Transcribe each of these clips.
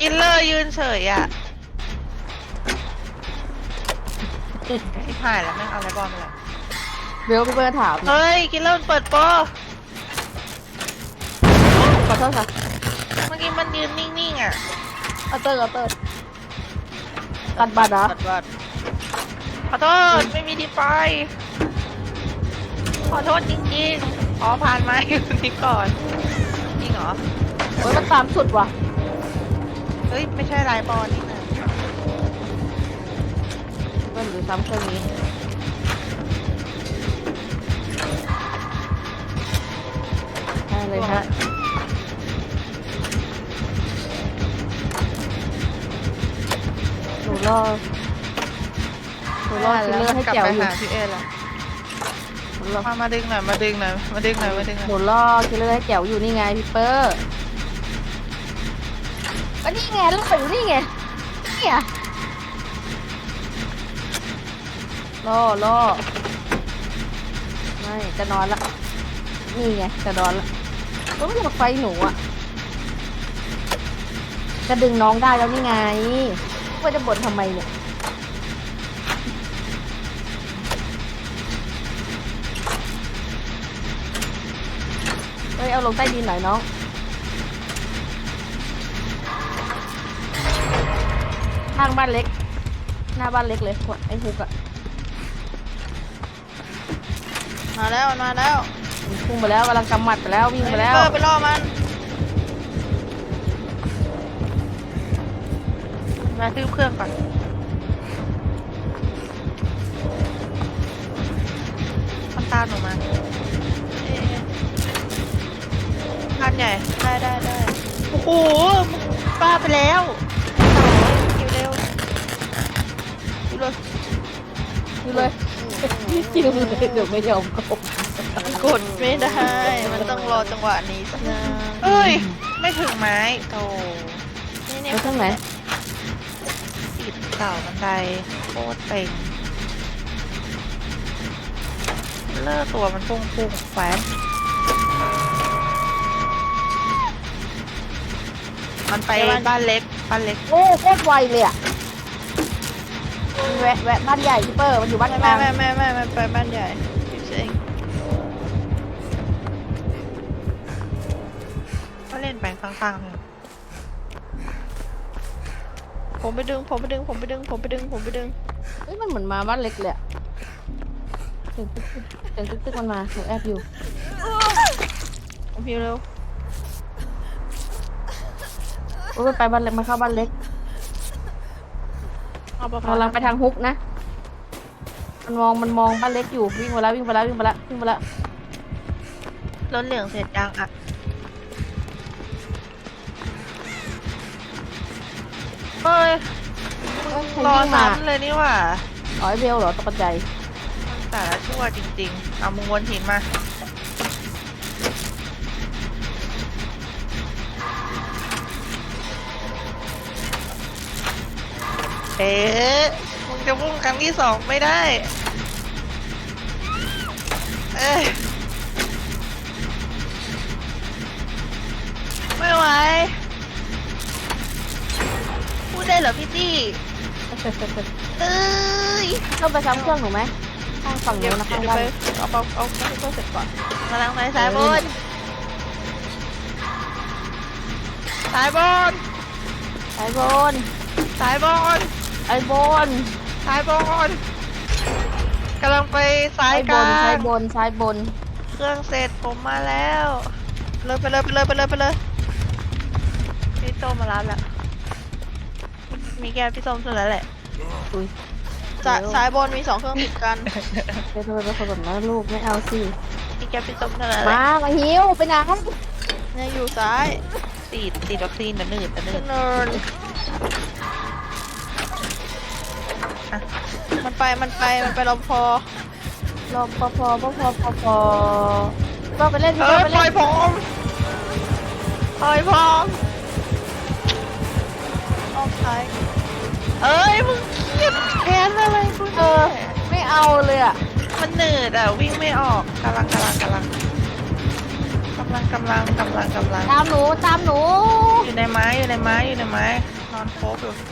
กินเลอร์ยืนเฉยอะที่ผ่านแล้วแม่งเอาอะไรบอลมาแล้วเบลพี่เบอร์ถามเฮ้ยกินเลอร์มันเปิดโปรขอโทษค่ะเมื่อกี้มันยืนนิ่งๆอะเอาเตอร์เอาเตอร์กันบัตรเหรอปัดบัดขอโทษไม่มีที่ไป ขอโทษจริงๆอ๋อผ่านมาอยู่นี่ก่อนจริงเหรอโอ้ยมันตามสุดว่ะ เฮ้ย ไม่ใช่ลายบอลนี่นะมันหรือซ้ำเครื่องนี้ ได้เลยฮะ หนูรอหนูรอคิลเลอร์ให้กลับแจ๋วไปอยู่หาพี่เอแล้วหนูรอมามาดึงหน่อย มาดึงหน่อย มาดึงหน่อย มาดึงหน่อยหนูรอคิลเลอร์ให้แจ๋วอยู่นี่ไงพี่เปอร์ ก็นี่ไงแล้วอยู่นี่ไงเนี่ยรอรอไม่จะนอนละ นี่ไงจะนอนละก็ไม่หมดไฟหนูอะจะดึงน้องได้แล้วนี่ไงว่าจะบ่นทำไมเนี่ยเฮ้ยเอาลงใต้ดินหน่อยน้องางบ้านเล็ก หน้าบ้านเล็กเลยไอ้ฮุกอะมาแล้วมาแล้วมันพุ่งไปแล้วกำลังกำหมัดไปแล้ววิ่งไปแล้ว เปิดไปล่อมันมาซื้อเครื่องก่อนมันตามหนูมาเอ๊ะพันใหญ่ ได้ได้ได้โอ้โหมึงป้าไปแล้วคิว เลยยิงเลยเดี๋ยวไม่ยอมกบมันกดไม่ได้ มันต้องรอจังหวะนี้สินะเอ้ย ไม่ถึงไม้โตนี่เนี่ยไปทางไหนติดเสาบันไดโคตรเต็งเลิกตัวมันพุ่งพุ่งแฟนมันไปบ้านเล็กบ้านเล็กโอ้โคตรไวเลยอะมัน แวะแวะบ้านใหญ่พี่เปอร์มันอยู่บ้านกไม่ลางไม่ไม่ไม่ไม่ไปบ้านใหญ่อยู่เองก็เล่นไปข้างๆเลยผมไปดึง ผมไปดึง ผมไปดึง ผมไปดึง ผมไปดึง เฮ้ยมันเหมือนมาบ้านเล็กเลยอะเสียงตึ๊กตึ๊กเสียงตึ๊กตึ๊กมันมาหนูแอบอยู่ผมพิวเร็ว โอ้ยมันไปบ้านเล็กมาเข้าบ้านเล็ก เอาปะกำลังไปทางฮุกนะ มันมองมันมองบ้านเล็กอยู่วิ่งไปแล้ววิ่งไปแล้ววิ่งไปแล้ววิ่งไปแล้วรถเหลืองเสร็จยังอะเฮ้ยเอ้ยใครรอวิ่งมาซ้ำเลยนี่หว่า อ๋อไอเบลเหรอตกใจ มันแต่ละชั่วจริง ๆ เอามึงวนหินมา เอ๊ะมึงจะพุ่งครั้งที่สองไม่ได้ เอ้ยไม่ไหว พูดได้เหรอพี่จี้เอ้ยต้องไปซ้ำเครื่องหนูไหมข้างฝั่งเดี๋ยวนู้นนะเดี๋ข้างยวบ้านไปเอาเอาเอาเอาให้เพื่อนเสร็จก่อนกำลังไปสายบนสายบนไอบนสายบน ไอบนสายบนกำลังไปสายไอบกลานซ้ายงบนซ้ายบนเครื่องเสร็จผมมาแล้วเลยไปเลยไปเลยไปเลยไปเลยพี่โตมารับแล้วมีแกพี่ส้มสุดแล้วแหละอุ้ยสายสายบนมีสองเครื่องติดกันเดี๋ยวทำไมเป็นคนแบบนั้นลูกไม่เอาสิ มีแกพี่ส้มเท่านั้นแหมาละมาหิวไปไหนเนี่ยอยู่ซ้ายติดติดวัคซีนแต่หนืดแต่หนืด เนิน ไปมันไปมันไปรอพอรอพอพอพอพอพอพอก็ไปเล่นเอก็อไปปล่เล่อยนผมปล่อยผมออกซ้ายเอ้ยมึงเครียดแค้นอะไรกูเออไม่เอาเลยอะมันหนืดอะวิ่งไม่ออกกำลังกำลังกำลังกำำลังกำลังกำลังกำลังตามหนูตามหนูอยู่ในไม้อยู่ในไม้อยู่ในไม้นอนโคบอยู่จะ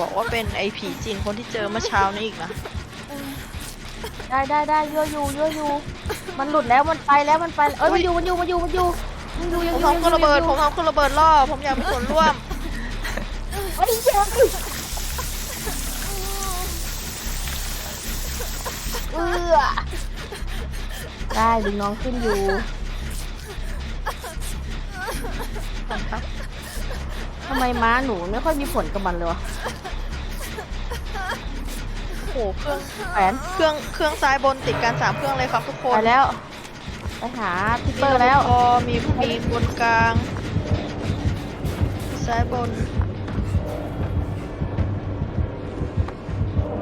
บอกว่าเป็นไอผีจีนคนที่เจอเมื่อเช้านี้อีกนะ ได้ได้ได้ยั่วอยู่ยั่วอยู่มันหลุดแล้วมันไปแล้วมันไปเอ้ยมันอยู่มันอยู่มันอยู่มันอยู่มันอยู่ยังผมอยู่ทำเครื่องระเบิด ผมทำเครื่องระเบิดล่อ ผมอยากมีส่วนร่วมเอ้ยเจ้าเออได้ดึงน้องขึ้นอยู่ทำไมม้าหนูไม่ค่อยมีผลกับมันเลยวะ โอ้โหเครื่องแขนเครื่องเครื่องซ้ายบนติดกันสามเครื่องเลยครับทุกคนไปแล้วไปหาทิปเปอร์แล้ว พอมีพวกนี้บนกลาง ซ้ายบน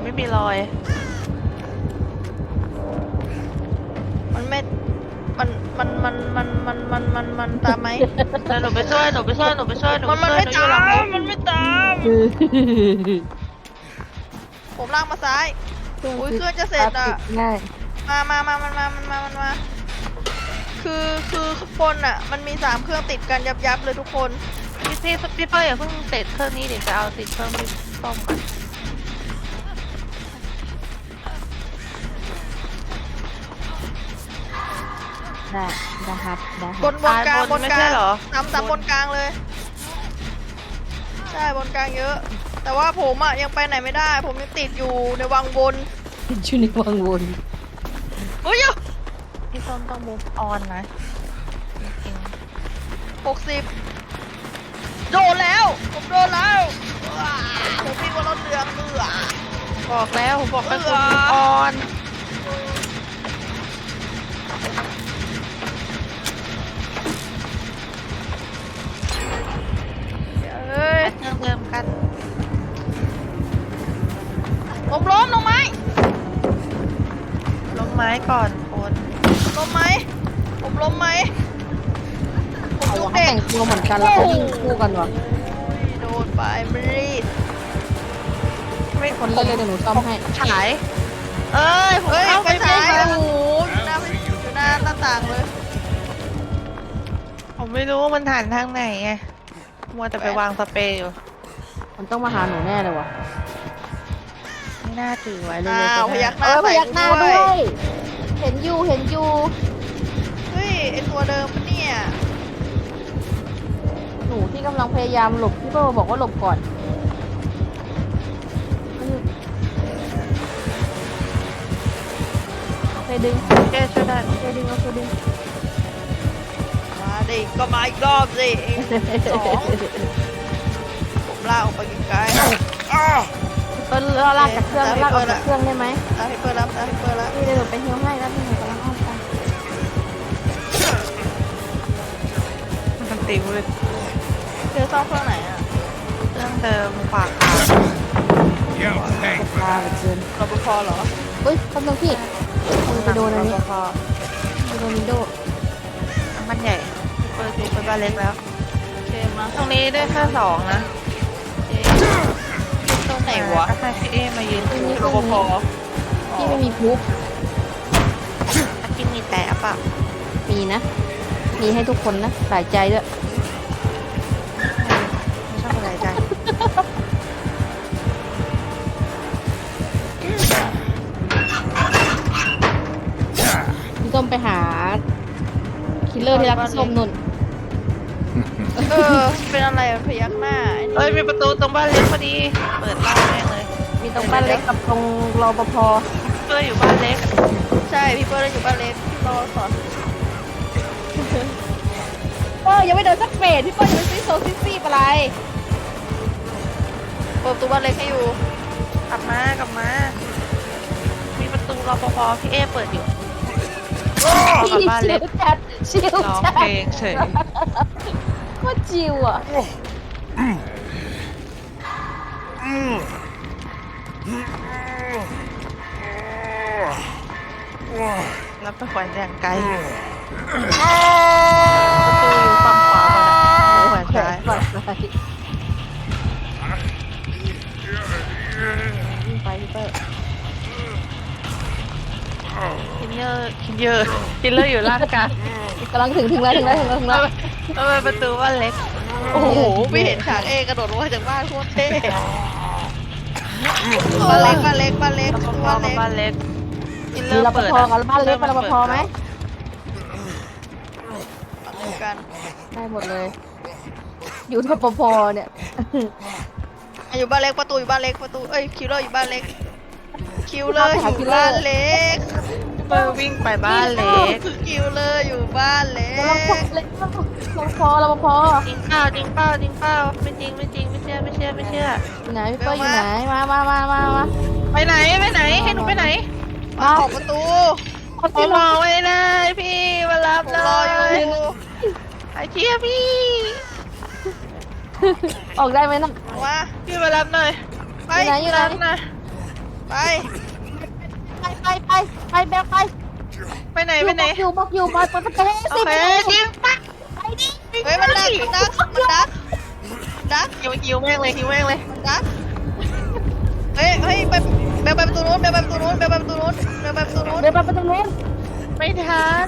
ไม่มีรอย มันไม่ มัน มัน มัน มัน มัน มัน มันมันตามไหม เดี๋หนูไปช่วยหนูไปช่วยหนูไปช่วยหนูปมันมันช่วยไม่ตามมันไม่ตาม ผมลากมาซ้าย อุ๊ยเครื่องจะเสร็จอะง่ายมามามามันมามันมามันมา คือคือข้างบนอะ มันมีสามเครื่องติดกันยับยับๆเลยทุกคน พี่พี่พี่เป้ยอย่าเพิ่งเสร็จเครื่องนี้เดี๋ยวจะเอาติดเครื่องพี่ต้อมก่อนได้ได้ครับได้ครับบนบนกลางบนไม่กลาใช่งเหรอ สามสามบนกลางเลย ใช่บนกลางเยอะ แต่ว่าผมอะยังไปไหนไม่ได้ ผมยังติดอยู่ในวังบนชื่อในวังวนเฮ้ยพี่ต้นต้องมูฟออนนะจริงหกสิบโดนแล้ว ผมโดนแล้วว้าผมวิ่งบนรถเรืองเรือๆบอกแล้วผมบอกให้คุณเออมูฟออนเอ้ยเครื่องเดิมกัน ผมล้มลงไหมล้มไม้ก่อนคนล้มไหมผมล้มไหมผมเขาจุกให้เด็กแต่งตัวเหมือนกันแล้วเขาวิ่งคู่กันวะอุ้ยโดนไปมีดไม่คนเล่นเลยเดี๋ยวหนูซ่อมให้ฉาย เอ้ยผมเฮ้ยเข้าไปไปฉาไม่ยได้โอ้โหอยู่หน้าอยู่หน้าหน้าต่างเลยผมไม่รู้ว่ามันหันทางไหนไงมัวแต่ไปวางสเปรย์อยู่มันต้องมาหาหนูแน่เลยวะ ไม่น่าถือไว้เลยอ้าวพยักหเอน้าอพใส่ยักหน้ากูด้ด้ววยยเห็นอยู่เห็นอยู่เฮ้ยไอตัวเดิมปะเนี่ยหนูที่กำลังพยายามหลบพี่เปิ้ลบอกว่าหลบก่อนเคยดึงแกช่วยได้เคยดึงเอาเคยดึงมาดิก็มาอีกรอบสิสองผมลากออกไปไกลๆอ้าว เปิ้ลลากจากเครื่องลากออกจากเครื่องได้ไหมตาให้เปิดรับตาให้เปิดรับพี่เดี๋ยวหนูไปฮิวให้แล้วพี่หนูกำลังอ้อมไปมันติวเลยเจอซ่อมเครื่องไหนอะเครื่องเดิมขวาขา Yo, hey, ลาเหลือเกินรปภเหรอเฮ้ยกำลังพี่มือไปโดนอันนี้พอไปโดนวินโดว์มันใหญ่เปิดดูเป็นบ้านเล็กแล้วโอเคมาตรงนี้ได้แค่สองนะเจ๊ตรง ไหนวะ ก็ให้พี่เอมายืนดูรปภพี่ไม่มีพุกอากินมีแต่ปะมีนะ มีให้ทุกคนนะหลายใจด้วยไม่ชอบอะไรใจพี่ต้มไปหา คิลเลอร์ที่รักพี่ส้มนุ่น เออ เป็นอะไรอะพยักหน้าไอ้นี่เอ้ยมีประตูตรงบ้านเล็กพอดี เปิดล่าแม่งเลยมีตรงบ้านเล็กกับตรงรปภเพื่ออยู่บ้านเล็กใช่พี่เปิ้ลอยู่บ้านเล็กพี่รอสอนเออยังไม่โดนสักเฟสพี่เปิ้ลยังไม่ซื้อโซซิซี่อะไรเปิดประตูบ้านเล็กให้อยู่กลับมากลับมา มีประตูรปภพี่เอเปิดอยู่กลับบ้านเล็กชิวจัดชิวร้องจัดเพลงเฉย ว่าจิวอะแล้วไปขวัญอย่างไกลประตูอยู่ฝั่งขวาหมดอะแขวนซ้ายปล่อยไปวิ่งไปพี่เปิ้ลคินเนอร์คินเยอะคิลเลอร์อยู่ล่างกลางกำลังถึงถึงแล้วถึงแล้วถึงแล้วถึงแล้ว ทำไมประตูบ้านเล็ก โอ้โห ไม่เห็นฉากเอกระโดดลงมาจากบ้านโคตรเท่บ้านเล็กบ้านเล็กบ้านเล็กรปภบ้านกับเล็กบ้านเล็กคิลเลอมีร์รปเปิดภอะกับบ้านเล็กเป็นรปภไหมเหมือนกันได้หมดเลย อยู่รปภเนี่ยอะอยู่บ้านเล็กประตูอยู่บ้านเล็กประตูเอ้ยคิวเลอร์อยู่บ้านเล็กคิวเลอร์อยู่บ้านเล็ก เปิดวิ่งไปบ้านเล็กคิวเลอร์อยู่บ้านเล็รปภกเล็กรปภรปภจริงเปล่าจริงเปล่าจริงเปล่าไม่จริงไม่จริงไม่เชื่อไม่เชื่อไม่เชื่ออยู่ไหนพี่เปิ้ลอยู่ไหนมามามามามาไปไหนไปไหนให้หนูไปไหนมาออกประตูเอาโอ้ที่รรออไว้นะพี่มารับผมหน่รอออยู่ยไอ้เชี่ยพี่ออกได้ไหมนะมาพี่มารับหน่อยไปอยู่ไหนอยู่ไหนรับหน่อยไป ไปไปไปไปแบกไปไปไหนไปไหน อยู่บอกอยู่บอกประตูโอสิเคจริงปะไปดิเฮ้ยมันดักมันดักมันดักดักหิวหิวแม่งเลยหิวแม่งเลยดักเฮ้ยเฮ้ยไปไปไปประตูนู้นไปไปประตูนู้นไปไปประตูนู้นไปไปประตูนู้นเดี๋ยวไปประตูนู้นไม่ทัน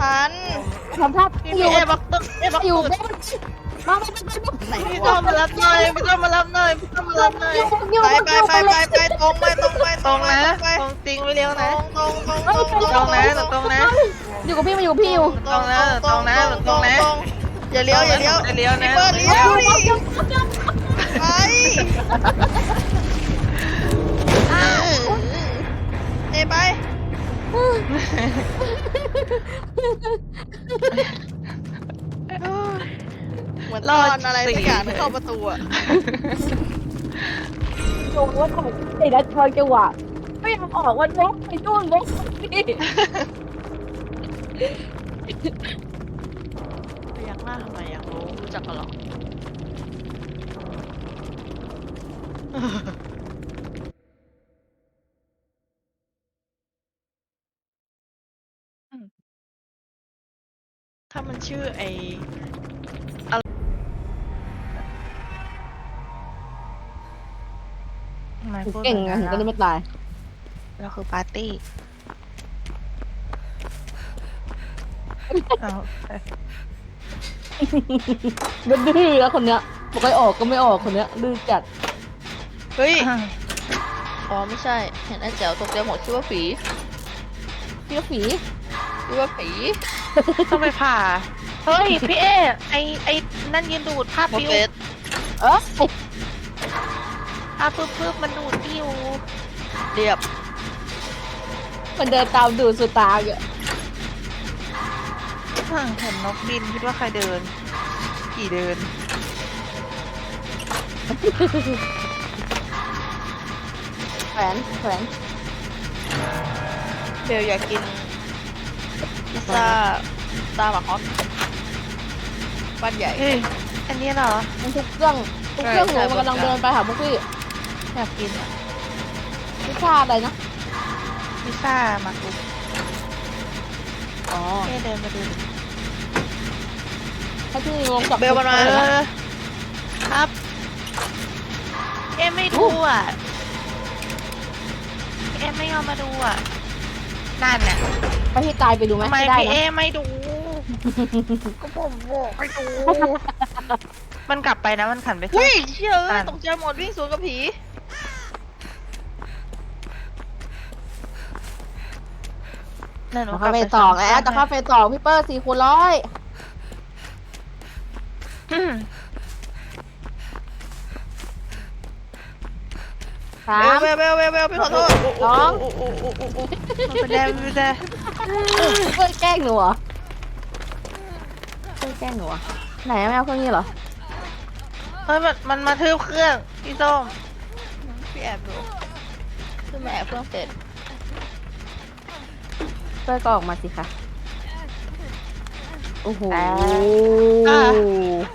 ทันทำท่าพี่อยู่เอบักตึกเอบักอยู่ตึก มาไปประตูนู้นไหนพี่วะต้องมารับหน่อยพี่ต้องมารับหน่อยพี่ต้องมารับหน่อยอยู่ไปไปไปไปไปตรงไปตรงไปตรงนะไปตรงจริงไม่เลี้ยวตรนะงตรงตรงตรงตรงนะตรงนะอยู่กับพี่มาอยู่กับพี่อยู่ตรงนะตรงนะตรงนะอย่าเลี้ยวอย่าเลี้ยวอย่าเลี้ยวนะเปิดเลี้ยวดิไปเนไป เหมือนตอนอะไรสักอย่างที่เข้าประตูอะโยงว่าทำไมไอ้นัทบางจังหวะไม่ยอมออกวันวกไปนู่นวกนี่พยักหน้าทำไมอยากรู้รู้จักกันหรอถ้ามันชื่อไอ เก่งไงถึงก็เลยไม่ตาย เราคือปาร์ตี้เอามันดื้อแล้วคนเนี้ยบอกให้ออกก็ไม่ออกคนเนี้ยดื้อจัด เฮ้ยอะอ๋อไม่ใช่ เห็นไอ้แจ๋วตกใจหมดคิดว่าผีพี่ก็ฝีคิดว่าผีต้องไปผ่า เฮ้ย พี่เอไอไอนั่นยืนดูดภาพโมปิว เฟส เออ ภาพปึ๊บปึ๊บมันดูดปิวเรียบมันเดินตามดูดสุดตาอยู่อะเห็นนกบินคิดว่าใครเดิน กี่เดิน แขวนแขวนเบลอยากกินพิซซ่าตาหมักฮอตบ้านใหญ่ เฮ้ยอันนี้เหรอมันทุกเครื่องทุกเครื่องใช่หนูมันใช่กำลังเดินไปหาพวกพี่ อยากกินอะพิซซ่าอะไรนะพิซซ่าหมักดุกอ๋อเอ๊ะเดินมาดูดิให้พี่ลงกับเบลมันมาเออครับเอ๊ะไม่ดูอะเอ๊ะไม่ยอมมาดูอะนั่นน่ะไปที่ตายไปดูไหมทำไมไม่ได้พี่นะเอ๊ะไม่ดู ก็ผมบอกให้ดู มันกลับไปนะมันขันไปข้างเฮ้ยเชื่ออ่าน ตกใจหมดวิ่งสวนกับผี นั่นหนูจะกลัเข้าบเฟไปสสองแล้วจะเข้าเฟสสองพี่เปอร์สี่คูณร้อยอืมสาเบมลเบลเบลเบลเบลพี่ขอโทษสองไม่ได้ไม่ได้เพื่อนแกล้งหนูเหรอเพื่อนแกล้งหนูเหรอไหนไม่เอาเครื่องนี้เหรอเฮ้ยมันมันมาทืบเครื่องพี่ส้มพี่แอบดูคือแม่แอบเพิ่งเสร็จ เพื่อนก็ออกมาสิคะโอ้โหอะ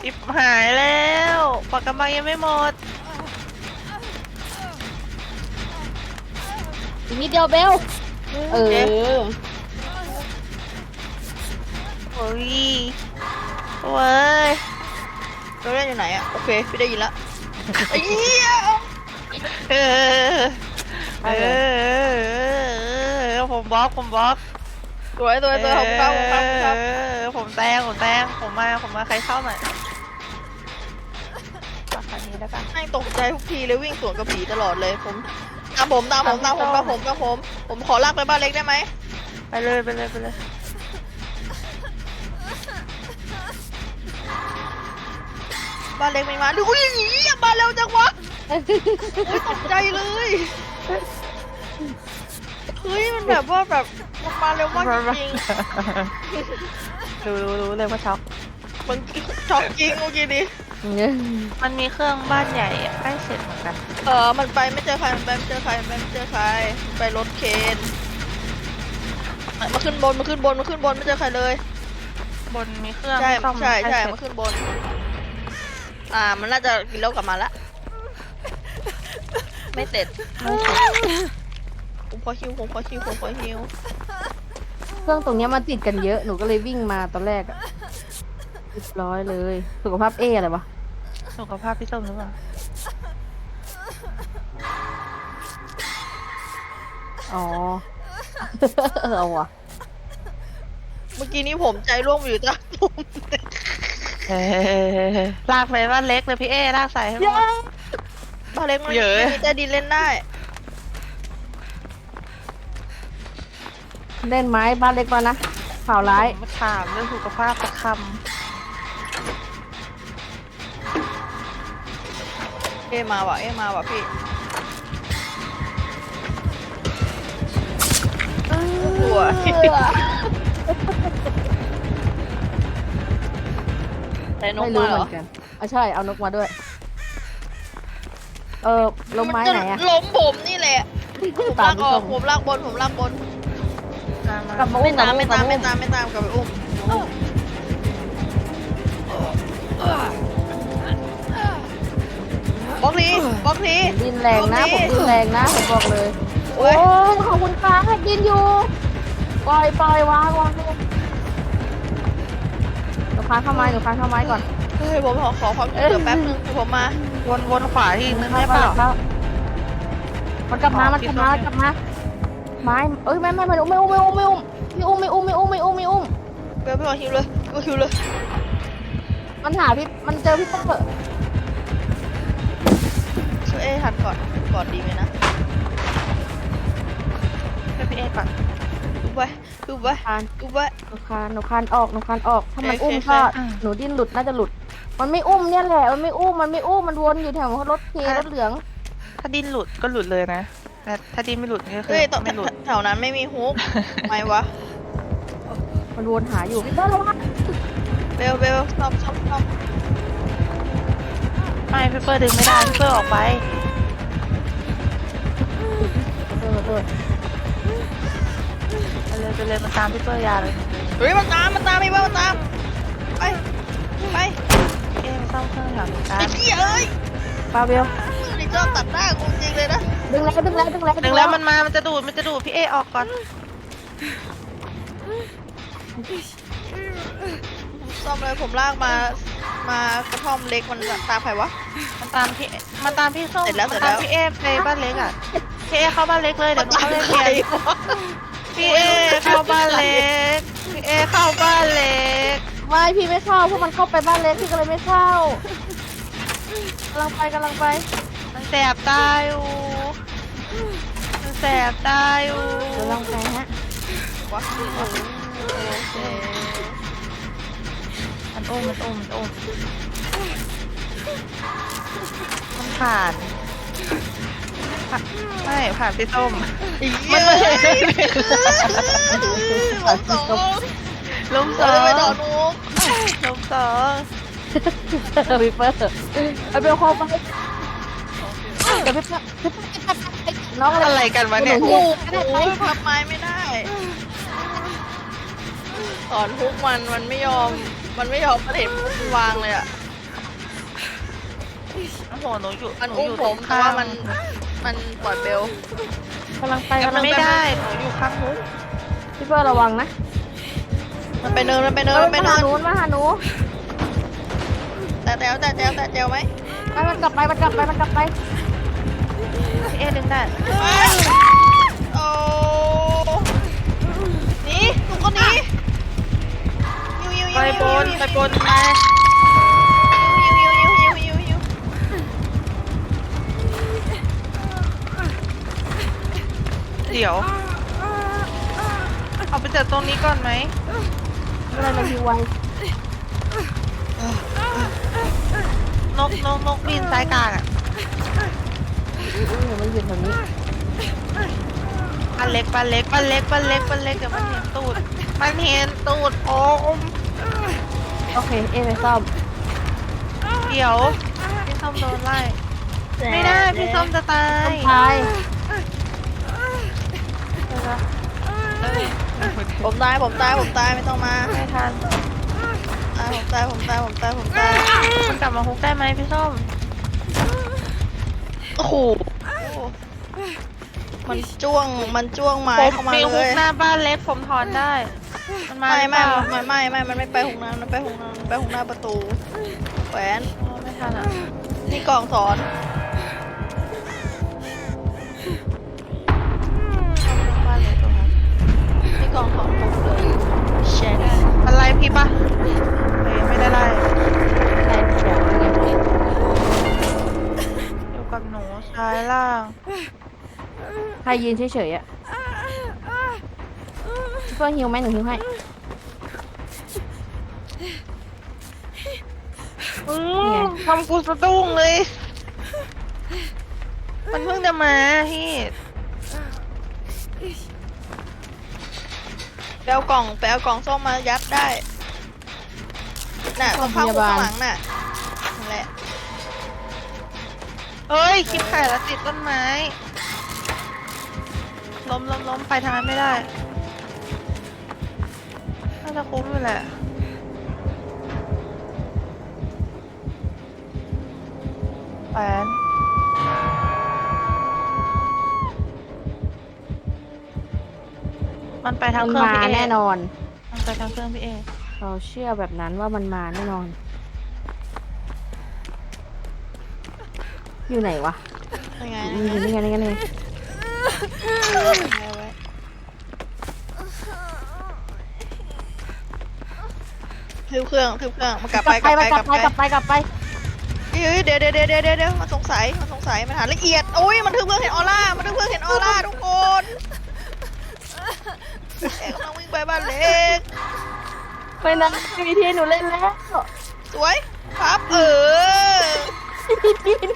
อิบหายแล้วปากกำบังยังไม่หมด อีกนิดเดียวเบล เออโอ้ยเว้ยเราเล่นอยู่ไหนอะโอเคพี่ได้ยินละไอ้เหี้ยเออเออเออผมบล็อกผมบล็อกไป สวยสวยสวยขอบคุณครับขอบคุณครับขอบคุณครับเออผมแซงผมแซงผมมาผมมาใครเข้าหน่อยมาคันนี้แล้วกันแม่งตกใจทุกทีเลยวิ่งสวนกับผีตลอดเลยผมตามผมตามผมตามผมตามผมตามผม ผมขอลากไปบ้านเล็กได้ไหมไปเลยไปเลยไปเลยบ้านเล็กไม่มาดูอุ้ยหนีอะมาเร็วจังวะอุ้ยตกใจเลย เฮ้ยมันแบบว่าแบบมันมาเร็วมากจริงรู้รู้รู้เลยว่าช็อกๆมันช็อกจริงเมื่อกี้นี้มันมีเครื่องบ้านใหญ่อะใกล้เสร็จเหมือนกันเออมันไปไม่เจอใครมันไปไม่เจอใครมันไปไม่เจอใครมันไปรถเคนมาขึ้นบนมาขึ้นบนมาขึ้นบนไม่เจอใครเลย บนมีเครื่องใช่ซ่อมใช่ใกล้ใช่เสร็จมาขึ้นบน อ่า มันน่าจะกินแล้วกลับมาละ ไม่เสร็จไม่เสร็จ ผมขอฮิวผมขอฮิวผมขอฮิวเครื่องตรงเนี้ยมันติดกันเยอะ หนูก็เลยวิ่งมาตอนแรกอะเรียบร้อยเลย สุขภาพเออะไรวะ สุขภาพพี่ส้มหรือเปล่าอ๋อ เอาวะเมื่อกี้นี้ผมใจร่วงอยู่จ้ะผมเออลากไปบ้านเล็กเลยพี่เอลากใส่ให้หมดบ้านเล็กมันเยอะไม่มีใต้ดินเล่นได้ เล่นไม้บ้านเล็กมานะข่าวร้ายผมถามเรื่องสุขภาพสักคเอะมาว่ะเอะมาว่ะพี่กลัวแต่นกไม่รู้มาเหเหรมืออนกันอะใช่เอานกมาด้วย เออลมไม้ไหนอะ ล้มผมนี่แหละผมตาลามกออกพี่ผส้มมลากบนผมลากบนำมามา กลับมาไม่อุ้มกลัตาบมมาไม่อุ้มกตาลัมบไม่มาตามไม่ตามกลับไปอุ้มบล็อกทีบล็อกทีดินแรงนะผมดินแรงนะผมบอกเลย โอ้โอ้ยยขอบคุณครับให้ดินอยู่ปล่อยปล่อยวางวางหนูค้างเข้าไม้หนูค้างเข้าไม้ก่อน เฮ้ยผมขอขอความช่วยเหลือแป๊บนึงเดี๋ยวผมมา วนวนขวาทีนึงไม่ได้เปเปล่าล่า มันกลับมา มันกลับมา มันกลับมา ไม้ เอ้ยไม่ไม่ไม่ไม่อุ้มไม่อุ้มไม่อุ้ม ไม่อุ้มไม่อุ้มไม่อุ้มไม่อุ้มไม่อุ้มเบลพี่ขอฮิวเลยพี่ขอฮิวเลยมันหาพี่มันเจอพี่เปิ้ลช่วยเอ้ทันก่อนก่อนดีไหมนะให้พี่เอก่อนดูไว้ดูไว้คานดูไว้หนูคานหนูคานออกหนูคานออกถ้ามันโอเคอุ้มโอเคก็หนูดิ้นหลุดน่าจะหลุด มันไม่อุ้มเนี่ยแหละมันไม่อุ้มมันไม่อุ้มมันวนอยู่แถวรถเครถเหลือง ถ้าดิ้นหลุดก็หลุดเลยนะ แต่ถ้าดิ้นไม่หลุดก็คือเฮ้ยตรงไม่หลุดแถวนั้นไม่มีฮุกทำไมวะมันวนหาอยู่พี่เปิ้ลระวังเบลเบลซ่อมซ่อมซ่อมไม่พี่เปิ้ลดึงไม่ได้พี่เปิ้ลออกไปเออเออไปเลยไปเลยมันตามพี่เปิ้ลยาเลยเฮ้ยมันตามมันตามไอ้บ้ามันตามไปไปเอ๊ะมันซ่อมเครื่องแถวนี้กัไอ้นเหี้ยเอ้ยปาเบล มือนี่ชอบตัดหน้ากูจริงเลยนะดึงแล้วดึงแล้วดึงแล้วดึงแล้วมันมา มันจะดูด มันจะดูดพี่เอออกก่อนซ่อมเลยผมลากมา มากระท่อมเล็กมันตามใครวะ มันตามพี่ มันตามพี่ส้มเสร็จแล้วมันเสร็จแล้ตามวพี่เอไปบ้านเล็กอะพี่เอเข้าบ้านเล็กเลยเดี๋ยวหนูเข้าเล่นเรียนพี่เอเข้าบ้านเล็ก พี่เอเข้าบ้านเล็ก ไม่พี่ไม่เข้าเพราะมันเข้าไปบ้านเล็กพี่ก็เลยไม่เข้ากำลังไปกำลังไปมัน แสบตาอยู่มันแสบตาอยู่กำลังไปฮะวะโอเคมันอุ้มมันอุ้มมันอุ้มมันผ่านผ่านไม่ผ่านพี่ส้มมันมันเลเลยยล้มสองล้มสเราอเลยไปงดอกนุกล้มสองพี่เปิ้ลเอาเบลเข้าไป เดี๋ยวพี่เปิ้ลพี่เปิ้ลพี่เปิ้ลไปน้องอะไรอะไรกันวะเนี่ยหโอ้โหพับไม้ไม่ได้ สอนฮุกมันมันไม่ยอม มันไม่ยอมมันเห็นมันวางเลยอะ โอ้โหหนูอยู่มันหอุ้มยู่ผมตรงแต่ข้ว่ามัน มันปล่อยเบล กำลังไปแต่กำมัลันงไม่ได้หนูอยู่ข้างมุกพี่เปิ้ลระวังนะมันไปเนิน มันไปเนิน มันไปมาเนิหานหนูมาหาหนูแต่แตวแต่แตวแต่แตวไหมไปมันกลับไปมันกลับไปมันกลับไป เอดึงได้โอ้หนี่ก็หนียิวยิวยิวไปยิวบนยิวไปบนไปยิวยิวยิวยิวยิวเดี๋ยวเอาไปจากตรงนี้ก่อนไหมไม่เป็นไรเราฮิวไวนกนกนกบินซ้ายกลางอะอุ้ย มันอยู่แถวนี้ปันเล็กปันเล็กปันเล็กปันเล็กปันเล็กเดี๋ยวมันเห็นตูด มันเห็นตูดโอมโอเค เอไปซ่อมเดี๋ยวพี่ส้มโดนไล่ ไม่ได้พี่ส้มจะตายตายผมตายผมตายผมตายไม่ต้องมาไม่ทันตายผมตายผมตายผมตายผมตายมันกลับมาฮุกได้ไหมพี่ส้มโอ้โห มันจ้วงมันจ้วงไม้ผมเข้ามามีเลฮุกยหน้าบ้านเล็กผมถอนได้มันมาไม่หรือเปไม่ล่าไม่ไม่ไม่มันไม่ไปหงน้ำมันไปหงน้ำมันไปหงหน้าประตูแหวนอ๋อไม่ทันอะนี่กล่องสอนบ้านเล็กตรงนั้นนี่กล่องสอนผมเลยแชร์ได้มันไล่พี่ปะเฮ้ยไม่ได้ไล่ แต่เดี๋ยวนี่ไง อยู่ กับหนูซ้ายล่าง ใครยืนเฉยๆอะเพื่อนฮิวไหมหนูฮิวให้ อืไงมทำกูสะดุ้งเลย มันเพิ่งจะมาพี่ไปเอากล่องไปเอากล่องส้มมายัดได้ น่ะตรงข้างข้างหลังน่ะนั่นแหละ เฮ้ยคลิปไข่แล้วติดต้นไม้ ล้มล้มล้มไปทางนั้นไม่ได้ น่าจะคุ้มอยู่แหละแปนมันไปทางมันเครื่องมาพี่เอแน่นอน มันไปทางเครื่องพี่เอ เราเชื่อแบบนั้นว่ามันมาแน่นอน อยู่ไหนวะยังไงยู่นี่ไงนี่ไงนี่ไงไว้ทึบเครื่องทึบเครื่องมากลับไปกลับไปกลับไปกลับไปกลับไป เฮ้ยเดี๋ยวเดี๋ยวเดี๋ยวเดี๋ยวเดี๋ยวมันสงสัยมันสงสัยมันหาละเอียดโอ้ยมันทึบเครื่องเห็นออร่ามันทึบเครื่องเห็นออร่าทุกคนเอกกำลังวิ่งไปบ้านเล็ก ไปนะมีที่หนูเล่นแล้วสวย ครับ เออ ไปเล่น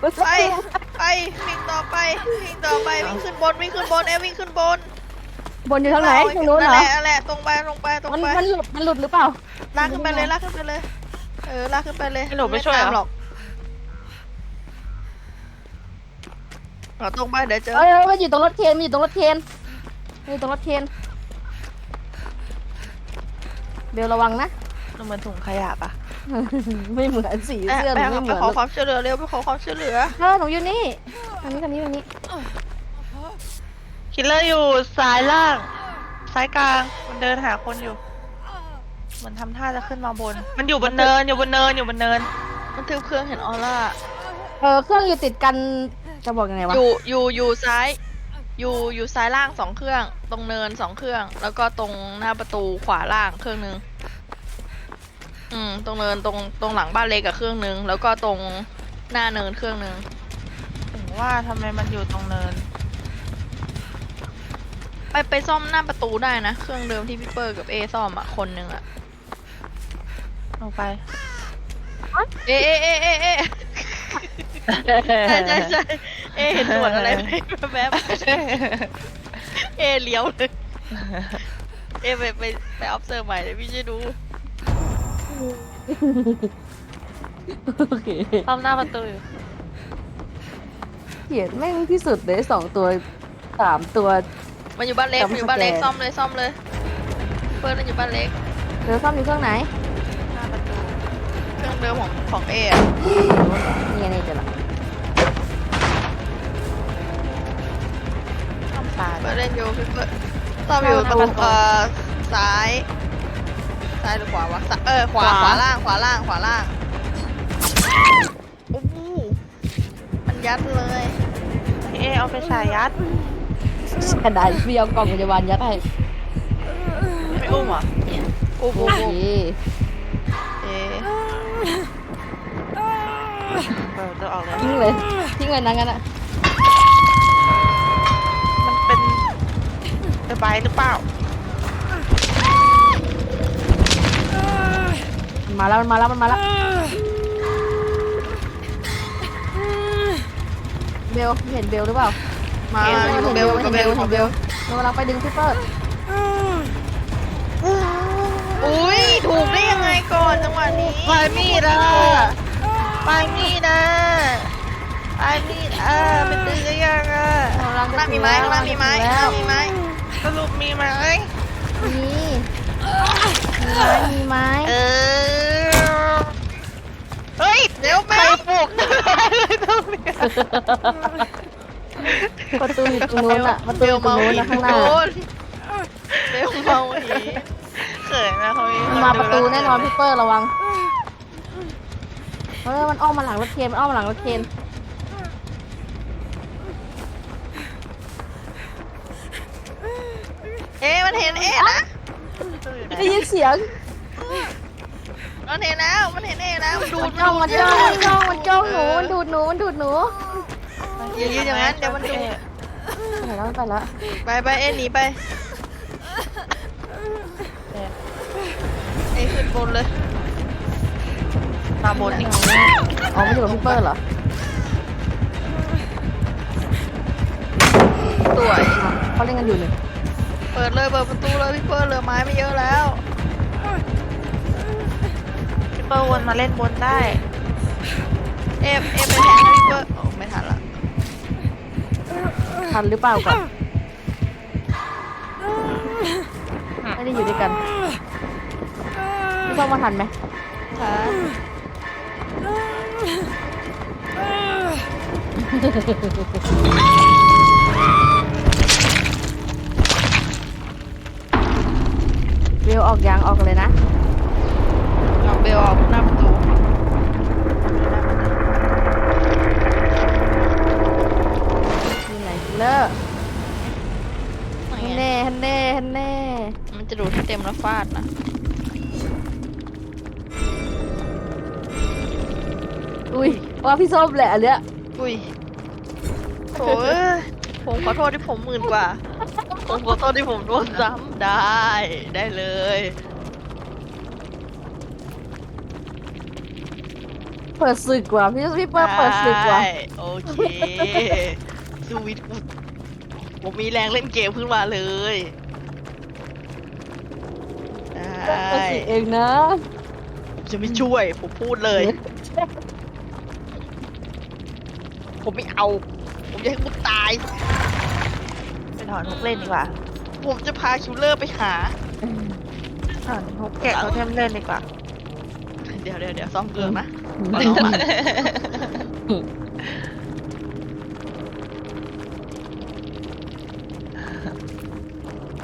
ไปวิ่งต่อไปวิ่งต่อไปวิ่งขึ้นบนวิ่งขึ้นบนเอวิ่งขึ้นบนบนอยู่ทางไหนทางนู้นเหรนั่อนแหละนั่นแหละตรงไปตรงไปตรงมันไปมันหลุดมันหลุดหรือเปล่าลากขึ้นไปเลยลากขึ้นไปเลย เออลากขึ้นไปเลยให้หนูไปช่วยเหรอตามหรอกเอาตรงไปเดี๋ยวเจอเอ้ยเอ้ยมันอยู่ตรงรถเคนมันอยู่ตรงรถเคนมันอยู่ตรงรถเคนเบลระวังนะหนูเหมือนถุงขยะปะ ไม่เหมือนสีเอ๊ะเสื้อหไปนูไม่เหไปมือนขอความช่วยเหลือเร็วไปขอความช่วยเหลือ เออหนูอยู่นี่ทางนี้ทางนี้ทางนี้คิลเลอร์อยู่ซ้ายล่างซ้ายกลาง มันเดินหาคนอยู่เหมือนทำท่าจะขึ้นมาบน มันอยู่บนเนิน อยู่บนเนิน อยู่บนเนิน มันทึบเครื่องเห็นออร่า เออเครื่องอยู่ติดกันจะบอกยังไงวะอยู่ อยู่ อยู่ซ้าย อยู่ อยู่ซ้ายล่างสองเครื่อง ตรงเนินสองเครื่อง แล้วก็ตรงหน้าประตูขวาล่างเครื่องนึง อืมตรงเนินตรงตรงหลังบ้านเล็กกับเครื่องนึง แล้วก็ตรงหน้าเนินเครื่องนึงถึงว่าทำไมมันอยู่ตรงเนิน ไปไปซ่อมหน้าประตูได้นะ เครื่องเดิมที่พี่เปอร์กับเอซ่อมอะคนหนึ่งอะลงไป เอเอเอเอเอใช่ใช่ใช่เอเห็นหนวดอะไรไหมแวบๆเอเลี้ยวเลย เอไปไปไป observe ใหม่เดี๋ยวพี่จะดู โอเคซ่อมหน้าประตูอยู่เขียนแม่งที่สุดเลยสองตัวสามตัว มันอยู่บ้านเล็กจำมันอยู่บ้านเล็กสแกน ซ่อมเลยซ่อมเลยเปิดมันอยู่บ้านเล็กเดี๋ยวซ่อมอยู่เครื่องไหนหน้าประตูเครื่องเดิมของของเออะนี่ไงนี่เจอละซ่อมซ้ายเปิดเล่นอยู่พี่เปิดซ่อมอยู่ตรงเอ่อซ้าย ซ้ายหรือขวาวะซ้ายเออขวาขวาล่างขวาล่างขวาล่างโอ้โหมันยัดเลยพี่เอเอาไปฉายยัด กระดาษพี่เอากล่องพยาบาลยัดให้ไปไม่อุ้มเหรออุ้มโออุ้มเคอุ้มเอ๊ะเออจะออกแล้ว ทิ้งเลยทิ้งเลยนะงั้นอะมันเป็นเดอะไบหรือเปล่า มันมาแล้วมันมาแล้วมันมาแล้วเบลเห็นเบลหรือเปล่า มาเห็นอยู่กับเบลอยู่กับเบลอยู่กับเบลเรากำลังไปดึงพี่เปิดอุ้ยถูกได้ยังไงก่อนจังหวะนี้ปลายมีดอะปลายมีดอะปลายมีดอะเป็นดื้อยังอะเรากำลังข้างหน้ามีไม้ข้างหน้ามีไม้ข้างหน้ามีไม้สรุปมีไหมมีมีไม้มีไม้เออ เฮ้ย เดี๋ยวใครปลุกตรงนี้ ประตูอยู่ตรงนู้นอะประตูอยู่ตรงนู้นนะข้างหน้า โดนเบลเมาหีเขินนะเขามันมาประตูแน่นอนพี่เปิดระวัง เออมันอ้อมมาหลังรถเคนมันอ้อมมาหลังรถเคนเอ๊ะมันเห็นเอ๊ะนะได้ยินเสียง มันเห็นแล้ว มันเห็นเอ๊ะแล้วมันดูมัดนจ้องมันจ้องมันจ้องมันจ้องหนูมันดูดหนูมันดูดหนูอย่ายืนอย่างนั้นเดี๋ยวมันดูไปแล้วไปแล้วไปไปเอ๊ะหนีไปเอ๊ะขึ้นบนเลยตาบนนี่อ๋อไม่อยู่กับพี่เปิดเหรอสวยเขาเล่นกันอยู่นี่เปิดเลยเปิดประตูเลยพี่เปิ้ลเหลือไม้ไม่เยอะแล้วพี่ เปิ้ลวนมาเล่นบนได้ เอฟเอฟไปแทงให้พี่เปิ้ลโอ้ไม่ทันละทันหรือเปล่าก่อนไม่ได้อยู่ด้วยกันพี่ต้องมาทันไหมทันเบลออกยางออกเลยนะ เอาเบลออกหน้าประตูมีไหนคิลเลอร์ฮันเน่ฮันเน่ฮันเน่ มันจะดูดให้เต็มแล้วฟาดนะอุ้ยว่าพี่ส้มแหละอันเนี้ยอุ้ยโถ่เอ้ยผมขอโทษที่ผมหมื่นกว่า ผมขอโทษที่ผมโดนซ้ำได้ ได้เลย เปิดศึกกว่าพี่พี่เปิดเปิดศึกกว่าได้โอเคสวิตกูผมมีแรงเล่นเกมขึ้นมาเลยได้เปิดศึกเองนะผมจะไม่ช่วย ผมพูดเลย ผมไม่เอา ผมจะให้คุณตาย ไปถอนฮุกเล่นดีกว่าผมจะพาคิวเลอร์ไปหา ถอนฮุกแกะเขาเทมเล่นดีกว่า เดี๋ยวเดี๋ยวเดี๋ยวซ่อมเครื่องนะ 맞아.